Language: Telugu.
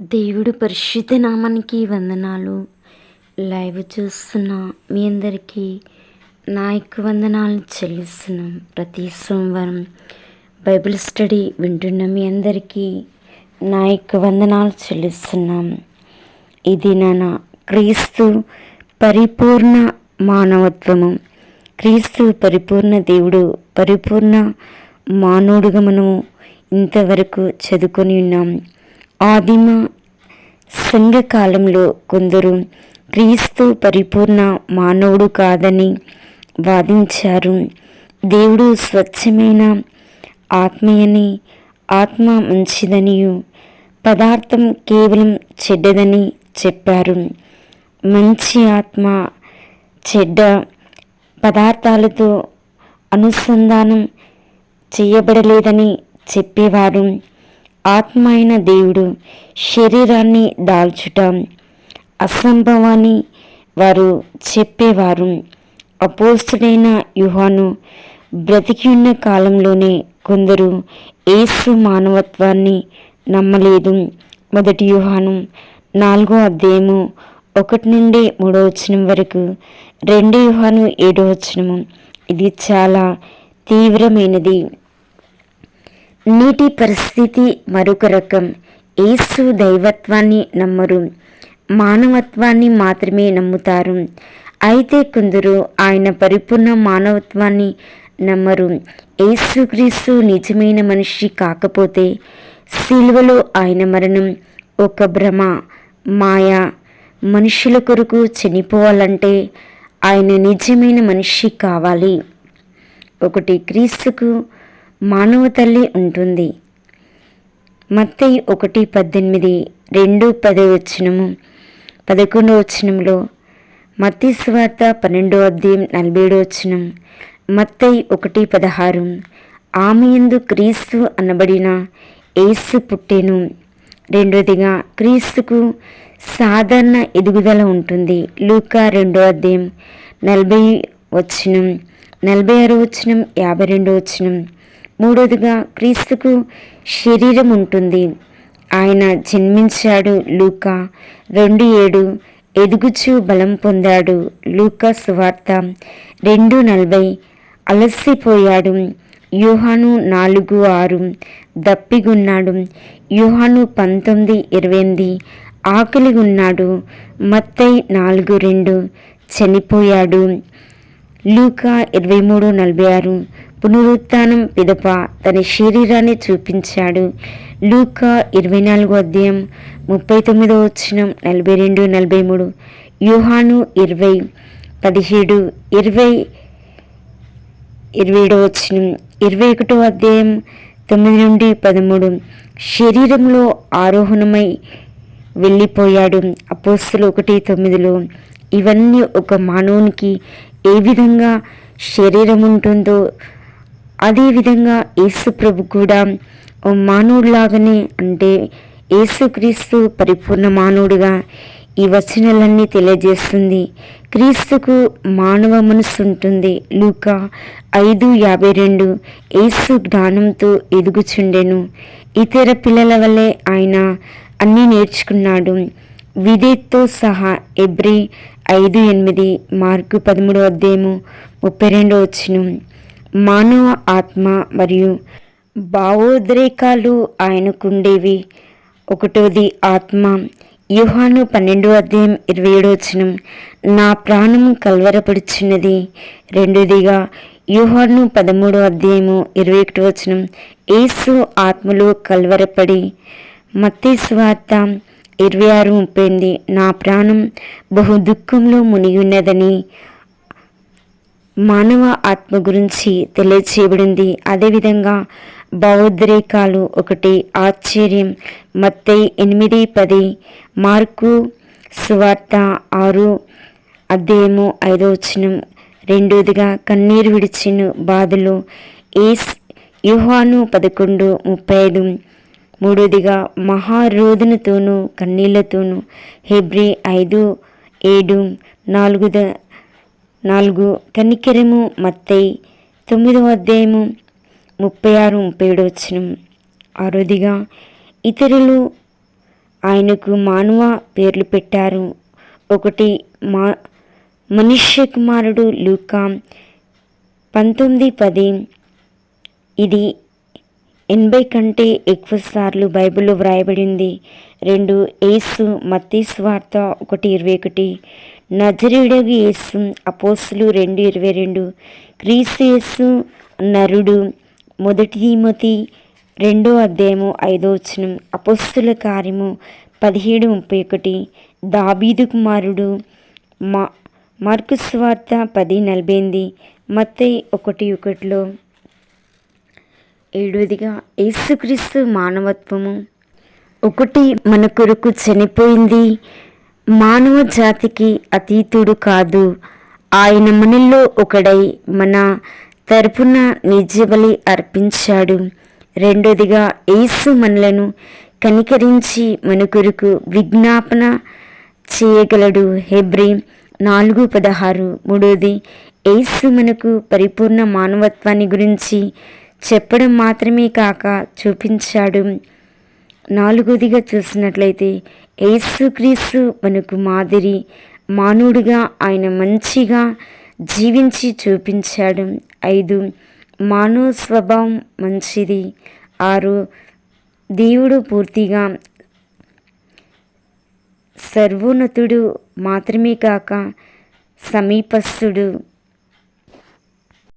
దేవుడు పరిశుద్ధ నామానికి వందనాలు. లైవ్ చూస్తున్న మీ అందరికీ నా యొక్క వందనాలు చెల్లిస్తున్నాం. ప్రతి సోమవారం బైబిల్ స్టడీ వింటున్న మీ అందరికీ నా యొక్క వందనాలు చెల్లిస్తున్నాం. ఇది నా క్రీస్తు పరిపూర్ణ మానవత్వము. క్రీస్తు పరిపూర్ణ దేవుడు పరిపూర్ణ మానవుడుగా మనము ఇంతవరకు చదువుకొని ఉన్నాం. ఆదిమ సంఘకాలంలో కొందరు క్రీస్తు పరిపూర్ణ మానవుడు కాదని వాదించారు. దేవుడు స్వచ్ఛమైన ఆత్మయని ఆత్మ మంచిదనియు పదార్థం కేవలం చెడ్డదని చెప్పారు. మంచి ఆత్మ చెడ్డ పదార్థాలతో అనుసంధానం చేయబడలేదని చెప్పేవారు. ఆత్మ అయిన దేవుడు శరీరాన్ని దాల్చుట అసంభవాన్ని వారు చెప్పేవారు. అపోస్తుడైన యుహాను బ్రతికి ఉన్న కాలంలోనే కొందరు ఏసు మానవత్వాన్ని నమ్మలేదు. మొదటి యుహాను నాలుగో అధ్యాయము ఒకటి నుండి మూడో వచనం వరకు రెండు యుహాను ఏడో వచనము. ఇది చాలా తీవ్రమైనది. నీటి పరిస్థితి మరొక రకం. ఏసు దైవత్వాన్ని నమ్మరు. మానవత్వాన్ని మాత్రమే నమ్ముతారు. అయితే కొందరు ఆయన పరిపూర్ణ మానవత్వాన్ని నమ్మరు. ఏసుక్రీస్తు నిజమైన మనిషి కాకపోతే సిలువలో ఆయన మరణం ఒక భ్రమ మాయ. మనుషుల కొరకు చనిపోవాలంటే ఆయన నిజమైన మనిషి కావాలి. ఒకటి క్రీస్తుకు మానవ తల్లి ఉంటుంది. మత్తయి ఒకటి పద్దెనిమిది రెండు పది వచ్చినము పదకొండో వచ్చినంలో మత్తి స్వార్త పన్నెండో అధ్యాయం నలభై ఏడో వచ్చినం మత్తయి ఒకటి పదహారు ఆమె ఎందు క్రీస్తు అనబడిన ఏసు పుట్టెను. రెండోదిగా క్రీస్తుకు సాధారణ ఎదుగుదల ఉంటుంది. లూకా రెండో అధ్యాయం నలభై వచ్చినం నలభై ఆరో వచ్చినం యాభై రెండో వచ్చినం మూడోదిగా క్రీస్తుకు శరీరం ఉంటుంది ఆయన జన్మించాడు లూకా. రెండు ఏడు ఎదుగుచు బలం పొందాడు లూకా సువార్త. రెండు నలభై అలసిపోయాడు. యూహాను నాలుగు ఆరు దప్పిగున్నాడు. యూహాను పంతొమ్మిది ఇరవై ఎనిమిది ఆకలి ఉన్నాడు మత్తై నాలుగు రెండు చనిపోయాడు. లూకా ఇరవై మూడు నలభై ఆరు పునరుత్నం పిదప తన శరీరాన్ని చూపించాడు. లూకా ఇరవై నాలుగో అధ్యాయం ముప్పై తొమ్మిదో వచ్చిన నలభై రెండు నలభై మూడు. యూహాను ఇరవై పదిహేడు ఇరవై ఇరవై ఏడో వచ్చిన ఇరవై ఒకటో అధ్యాయం తొమ్మిది నుండి పదమూడు. శరీరంలో ఆరోహణమై వెళ్ళిపోయాడు. అపోస్తులు ఒకటి తొమ్మిదిలో ఇవన్నీ ఒక మానవునికి ఏ విధంగా శరీరం ఉంటుందో అదేవిధంగా యేసుప్రభు కూడా ఓ మానవుడిలాగానే అంటే యేసుక్రీస్తు పరిపూర్ణ మానవుడిగా ఈ వచనాలన్నీ తెలియజేస్తుంది. క్రీస్తుకు మానవ మనసు ఉంటుంది. లూక ఐదు యాభై రెండు ఏసు జ్ఞానంతో ఎదుగుచుండెను. ఇతర పిల్లల వల్లే ఆయన అన్నీ నేర్చుకున్నాడు. విధేత్తో సహా ఎబ్రి ఐదు ఎనిమిది మార్కు పదమూడో అధ్యాయము ముప్పై రెండో వచ్చినం మానవ ఆత్మ మరియు భావోద్రేకాలు ఆయనకుండేవి. ఒకటోది ఆత్మ. యుహాను పన్నెండో అధ్యాయం ఇరవై ఏడో వచనం. నా ప్రాణం కలవరపడుచున్నది. రెండోదిగా యుహాను పదమూడో అధ్యాయము ఇరవై ఒకటి వచనం. ఏసు ఆత్మలో కలవరపడి మత్తే స్వార్త ఇరవై ఆరు ముప్పై ఎనిమిది. నా ప్రాణం బహు దుఃఖంలో మునిగి ఉన్నదని మానవ ఆత్మ గురించి తెలియచేయబడింది. అదేవిధంగా భావోద్రేకాలు ఒకటి ఆశ్చర్యం మత్తై ఎనిమిది పది మార్కు సువార్త ఆరు అధ్యాయము ఐదో వచనం. రెండోదిగా కన్నీరు విడిచిన బాధలు. ఏస్ యుహాను పదకొండు ముప్పై ఐదు మూడోదిగా మహారోధనతోనూ కన్నీళ్ళతోనూ. హెబ్రి ఐదు ఏడు నాలుగు నాలుగు కన్నికెరము మత్తై తొమ్మిదవ అధ్యాయము ముప్పై ఆరు ముప్పై ఏడు వచ్చిన ఆరోదిగా ఇతరులు ఆయనకు మానవ పేర్లు పెట్టారు. ఒకటి మా మనుష్య కుమారుడు లూకా పంతొమ్మిది పది. ఇది ఎనభై కంటే ఎక్కువ సార్లు బైబిల్లో వ్రాయబడింది. రెండు ఏసు మత్తీ వార్త ఒకటి ఇరవై ఒకటి. నజరుడగు యేసు అపోసులు రెండు ఇరవై రెండు. క్రీస్తు యేసు నరుడు మొదటి తిమోతి రెండో అధ్యాయము ఐదో వచనం. అపోస్తుల కార్యము పదిహేడు ముప్పై ఒకటి. దాబీదు కుమారుడు మా మార్కు స్వార్త పది నలభై ఎనిమిది. మత్తయి ఒకటి ఒకటిలో ఏడవదిగా యేసుక్రీస్తు మానవత్వము. ఒకటి మన కొరకు చనిపోయింది మానవ జాతికి అతీతుడు కాదు. ఆయన మనల్లో ఒకడై మన తరపున నిజబలి అర్పించాడు. రెండోదిగా యేసు మనలను కనికరించి మన కొరకు విజ్ఞాపన చేయగలడు. హెబ్రి నాలుగు పదహారు. మూడోది యేసు మనకు పరిపూర్ణ మానవత్వాన్ని గురించి చెప్పడం మాత్రమే కాక చూపించాడు. నాలుగోదిగా చూసినట్లయితే యేసుక్రీస్తు మనకు మాదిరి మానవుడిగా ఆయన మంచిగా జీవించి చూపించాడు. ఐదు మానవ స్వభావం మంచిది. ఆరు దేవుడు పూర్తిగా సర్వోన్నతుడు మాత్రమే కాక సమీపస్థుడు